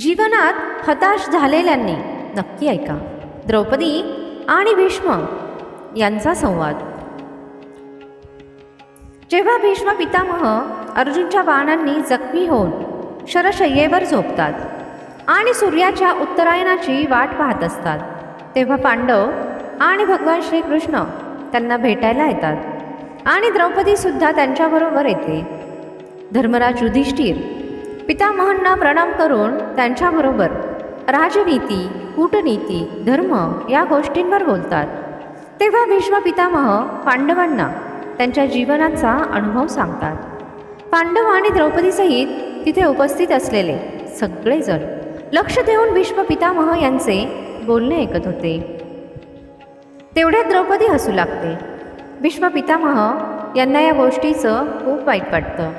जीवनात हताश झालेल्यांनी. नक्की ऐका. द्रौपदी आणि भीष्म यांचा संवाद. जेव्हा भीष्म पितामह अर्जुनच्या बाणांनी जखमी होऊन शरशय्येवर झोपतात आणि सूर्याच्या उत्तरायणाची वाट पाहत असतात तेव्हा पांडव आणि भगवान श्रीकृष्ण त्यांना भेटायला येतात आणि द्रौपदीसुद्धा त्यांच्याबरोबर येते. धर्मराज युधिष्ठिर पितामहांना प्रणाम करून त्यांच्याबरोबर राजनीती कूटनीती धर्म या गोष्टींवर बोलतात. तेव्हा भीष्म पितामह पांडवांना त्यांच्या जीवनाचा अनुभव सांगतात. पांडव आणि द्रौपदीसहित तिथे उपस्थित असलेले सगळेजण लक्ष देऊन भीष्म पितामह यांचे बोलणे ऐकत होते. तेवढ्यात द्रौपदी हसू लागते. भीष्म पितामह यांना या गोष्टीचं खूप वाईट वाटतं.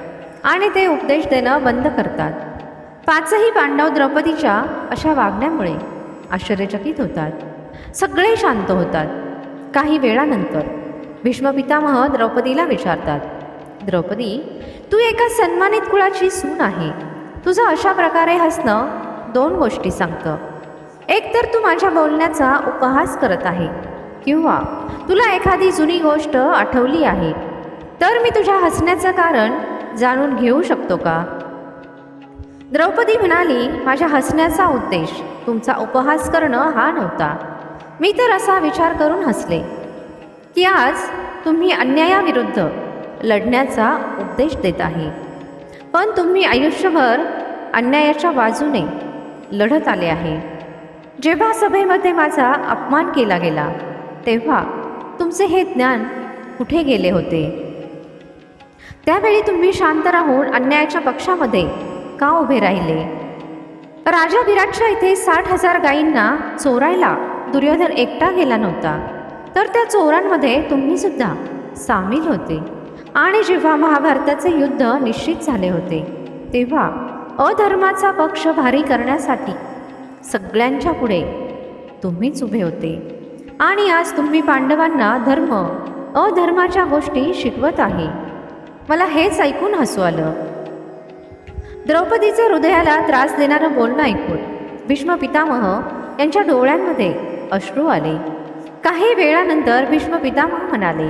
आणि ते उपदेश देणं बंद करतात. पाचही पांडव द्रौपदीच्या अशा वागण्यामुळे आश्चर्यचकित होतात. सगळे शांत होतात. काही वेळानंतर भीष्म पितामह द्रौपदीला विचारतात द्रौपदी तू एका सन्मानित कुळाची सून आहे. तुझं अशा प्रकारे हसणं दोन गोष्टी सांगतं. एक तर तू माझ्या बोलण्याचा उपहास करत आहे किंवा तुला एखादी जुनी गोष्ट आठवली आहे. तर मी तुझ्या हसण्याचं कारण जाणून घेऊ शकतो का? द्रौपदी म्हणाली माझ्या हसण्याचा उद्देश तुमचा उपहास करणं हा नव्हता. मी तर असा विचार करून हसले की आज तुम्ही अन्यायाविरुद्ध लढण्याचा उपदेश देत आहे. पण तुम्ही आयुष्यभर अन्यायाच्या बाजूने लढत आले आहे. जेव्हा सभेमध्ये माझा अपमान केला गेला तेव्हा तुमचे हे ज्ञान कुठे गेले होते? त्यावेळी तुम्ही शांत राहून अन्यायाच्या पक्षामध्ये का उभे राहिले? राजा विराटच्या इथे साठ हजार गायींना चोरायला दुर्योधन एकटा गेला नव्हता. तर त्या चोरांमध्ये तुम्ही सुद्धा सामील होते. आणि जेव्हा महाभारताचे युद्ध निश्चित झाले होते तेव्हा अधर्माचा पक्ष भारी करण्यासाठी सगळ्यांच्या पुढे तुम्हीच उभे होते. आणि आज तुम्ही पांडवांना धर्म अधर्माच्या गोष्टी शिकवत आहे. मला हेच ऐकून हसू आलं. द्रौपदीचे हृदयाला त्रास देणारं बोलणं ऐकून भीष्म पितामह यांच्या डोळ्यांमध्ये अश्रू आले. काही वेळानंतर भीष्म पितामह म्हणाले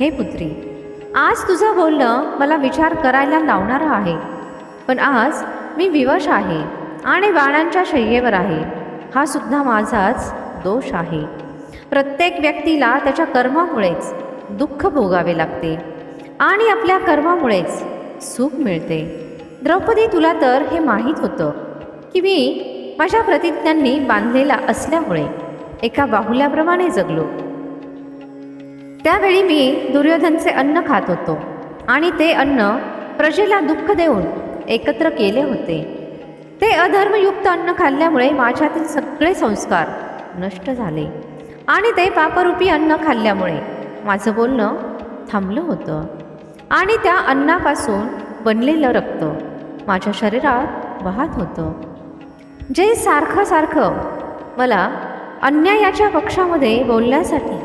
हे पुत्री आज तुझं बोलणं मला विचार करायला लावणारं आहे. पण आज मी विवश आहे आणि बाणांच्या शय्येवर आहे. हा सुद्धा माझाच दोष आहे. प्रत्येक व्यक्तीला त्याच्या कर्मामुळेच दुःख भोगावे लागते. आणि आपल्या कर्मामुळेच सुख मिळते. द्रौपदी तुला तर हे माहीत होतं की मी माझ्या प्रतिज्ञांनी बांधलेला असल्यामुळे एका बाहुल्याप्रमाणे जगलो. त्यावेळी मी दुर्योधनचे अन्न खात होतो आणि ते अन्न प्रजेला दुःख देऊन एकत्र केले होते. ते अधर्मयुक्त अन्न खाल्ल्यामुळे माझ्यातील सगळे संस्कार नष्ट झाले आणि ते पापरूपी अन्न खाल्ल्यामुळे माझं बोलणं थांबलं होतं. आणि त्या अन्नापासून बनलेलं रक्त माझ्या शरीरात वाहत होतं. जे सारखं सारखं मला अन्यायाच्या पक्षामध्ये बोलण्यासाठी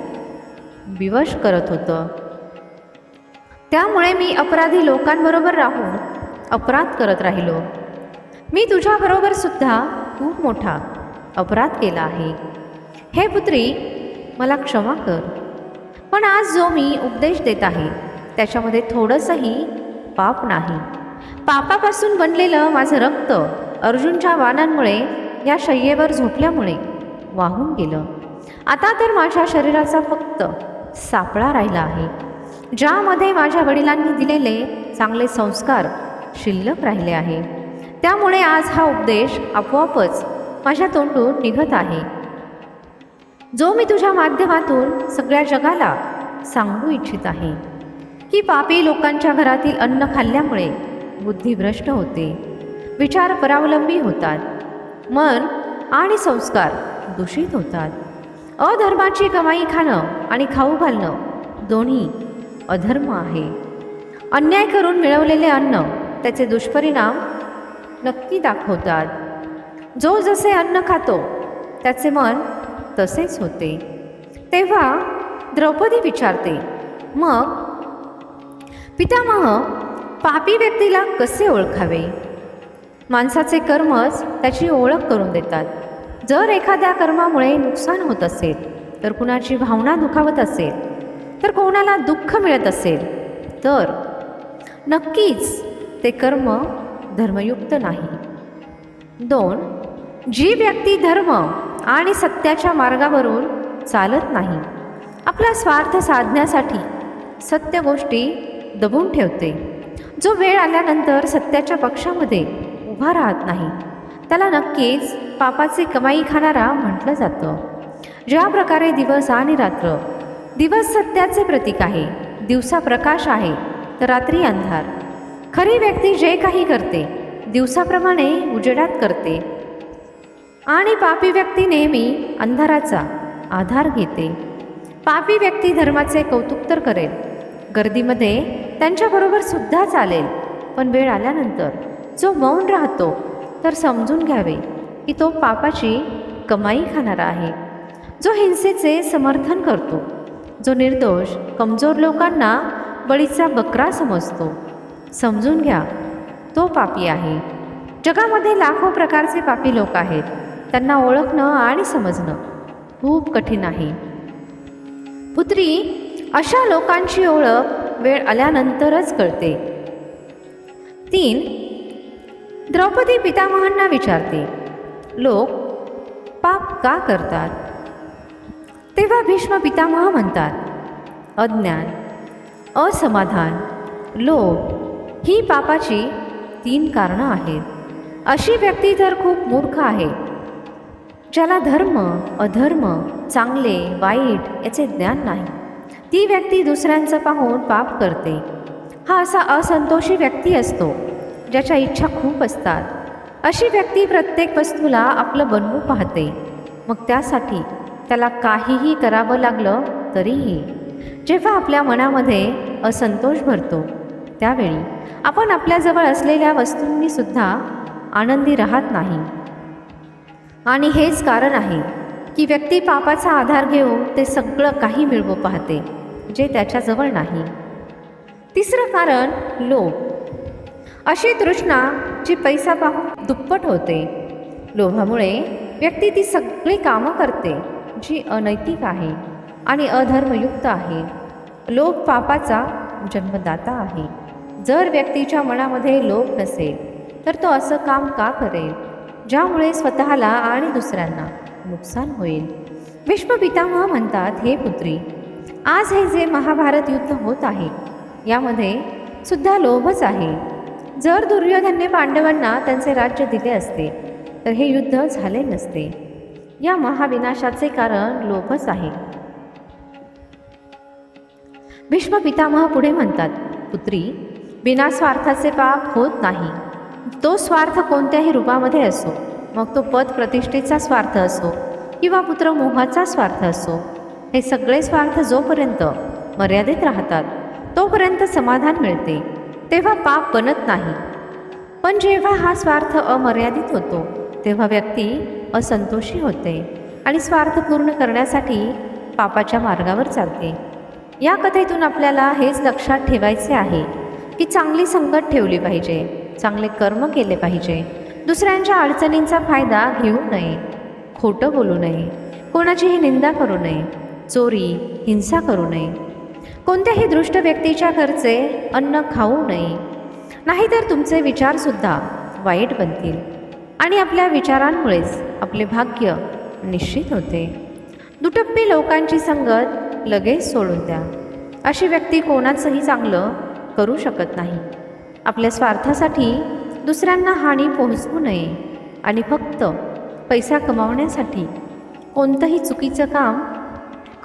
विवश करत होतं. त्यामुळे मी अपराधी लोकांबरोबर राहून अपराध करत राहिलो. मी तुझ्याबरोबर सुद्धा खूप मोठा अपराध केला आहे. हे पुत्री मला क्षमा कर. पण आज जो मी उपदेश देत आहे त्याच्यामध्ये थोडंसंही पाप नाही. पापापासून बनलेलं माझं रक्त अर्जुनच्या वाणांमुळे या शय्येवर झोपल्यामुळे वाहून गेलं. आता तर माझ्या शरीराचा फक्त सापळा राहिला आहे. ज्यामध्ये माझ्या वडिलांनी दिलेले चांगले संस्कार शिल्लक राहिले आहे. त्यामुळे आज हा उपदेश आपोआपच माझ्या तोंडून निघत आहे. जो मी तुझ्या माध्यमातून सगळ्या जगाला सांगू इच्छित आहे. की पापी लोकांच्या घरातील अन्न खाल्ल्यामुळे बुद्धी भ्रष्ट होते. विचार परावलंबी होतात. मन आणि संस्कार दूषित होतात. अधर्माची कमाई खाणं आणि खाऊ घालणं दोन्ही अधर्म आहे. अन्याय करून मिळवलेले अन्न त्याचे दुष्परिणाम नक्की दाखवतात. जो जसे अन्न खातो त्याचे मन तसेच होते. तेव्हा द्रौपदी विचारते मग पितामह पापी व्यक्तीला कसे ओळखावे? माणसाचे कर्मच त्याची ओळख करून देतात. जर एखाद्या कर्मामुळे नुकसान होत असेल तर कुणाची भावना दुखावत असेल तर कोणाला दुःख मिळत असेल तर नक्कीच ते कर्म धर्मयुक्त नाही. दोन जी व्यक्ती धर्म आणि सत्याच्या मार्गावरून चालत नाही आपला स्वार्थ साधण्यासाठी सत्य गोष्टी दबून ठेवते. जो वेळ आल्यानंतर सत्याच्या पक्षामध्ये उभा राहत नाही त्याला नक्कीच पापाची कमाई खाणारा म्हटलं जातं. ज्या प्रकारे दिवस आणि रात्र दिवस सत्याचे प्रतीक आहे दिवसा प्रकाश आहे तर रात्री अंधार. खरी व्यक्ती जे काही करते दिवसाप्रमाणे उजेडात करते. आणि पापी व्यक्ती नेहमी अंधाराचा आधार घेते. पापी व्यक्ती धर्माचे कौतुक तर करेल. गर्दीमध्ये त्यांच्याबरोबर सुद्धा चालेल. पण वेळ आल्यानंतर जो मौन राहतो तर समजून घ्यावे की तो पापाची कमाई खाणारा आहे. जो हिंसेचे समर्थन करतो जो निर्दोष कमजोर लोकांना बळीचा बकरा समजतो समजून घ्या तो पापी आहे. जगामध्ये लाखो प्रकारचे पापी लोक आहेत. त्यांना ओळखणं आणि समजणं खूप कठीण आहे. पुत्री अशा लोकांची ओळख वेळ आल्यानंतरच कळते. तीन द्रौपदी पितामहांना विचारते लोक पाप का करतात? तेव्हा भीष्म पितामह म्हणतात अज्ञान असमाधान लोभ ही पापाची तीन कारणं आहेत. अशी व्यक्ती तर खूप मूर्ख आहे ज्याला धर्म अधर्म चांगले वाईट याचे ज्ञान नाही. ती व्यक्ती दुसऱ्यांचं पाहून पाप करते. हा असा असंतोषी व्यक्ती असतो ज्याच्या इच्छा खूप असतात. अशी व्यक्ती प्रत्येक वस्तूला आपलं बनवू पाहते. मग त्यासाठी त्याला काहीही करावं लागलं तरीही जेव्हा आपल्या मनामध्ये असंतोष भरतो त्यावेळी आपण आपल्याजवळ असलेल्या वस्तूंनी सुद्धा आनंदी राहत नाही. आणि हेच कारण आहे की व्यक्ती पापाचा आधार घेऊन ते सगळं काही मिळवू पाहते. जे त्याच्याजवळ नाही. तिसरं कारण लोभ. अशी तृष्णा जी पैसा पाहून दुप्पट होते. लोभामुळे व्यक्ती ती सगळी कामं करते जी अनैतिक आहे आणि अधर्मयुक्त आहे. लोभ पापाचा जन्मदाता आहे. जर व्यक्तीच्या मनामध्ये लोभ नसेल तर तो असं काम का करेल? ज्यामुळे स्वतःला आणि दुसऱ्यांना नुकसान होईल. विश्वपितामह म्हणतात हे पुत्री आज हे जे महाभारत युद्ध होत आहे यामध्ये सुद्धा लोभच आहे. जर दुर्योधनने पांडवांना त्यांचे राज्य दिले असते तर हे युद्ध झाले नसते. या महाविनाशाचे कारण लोभच आहे. भीष्म पितामह पुढे म्हणतात पुत्री बिना स्वार्थाचे पाप होत नाही. तो स्वार्थ कोणत्याही रूपामध्ये असो. मग तो पद प्रतिष्ठेचा स्वार्थ असो किंवा पुत्र मोहाचा स्वार्थ असो. हे सगळे स्वार्थ जोपर्यंत मर्यादित राहतात तोपर्यंत समाधान मिळते तेव्हा पाप बनत नाही. पण जेव्हा हा स्वार्थ अमर्यादित होतो तेव्हा व्यक्ती असंतोषी होते आणि स्वार्थ पूर्ण करण्यासाठी पापाच्या मार्गावर चालते. या कथेतून आपल्याला हेच लक्षात ठेवायचे आहे की चांगली संगत ठेवली पाहिजे चांगले कर्म केले पाहिजे. दुसऱ्यांच्या अडचणींचा फायदा घेऊ नये खोटं बोलू नये कोणाचीही निंदा करू नये. चोरी हिंसा करू नये. कोणत्याही दृष्ट व्यक्तीच्या घरचे अन्न खाऊ नये. नाहीतर तुमचे विचारसुद्धा वाईट बनतील आणि आपल्या विचारांमुळेच आपले भाग्य निश्चित होते. दुटप्पी लोकांची संगत लगेच सोडून द्या. अशी व्यक्ती कोणाचंही चांगलं करू शकत नाही. आपल्या स्वार्थासाठी दुसऱ्यांना हानी पोहोचवू नये आणि फक्त पैसा कमावण्यासाठी कोणतंही चुकीचं काम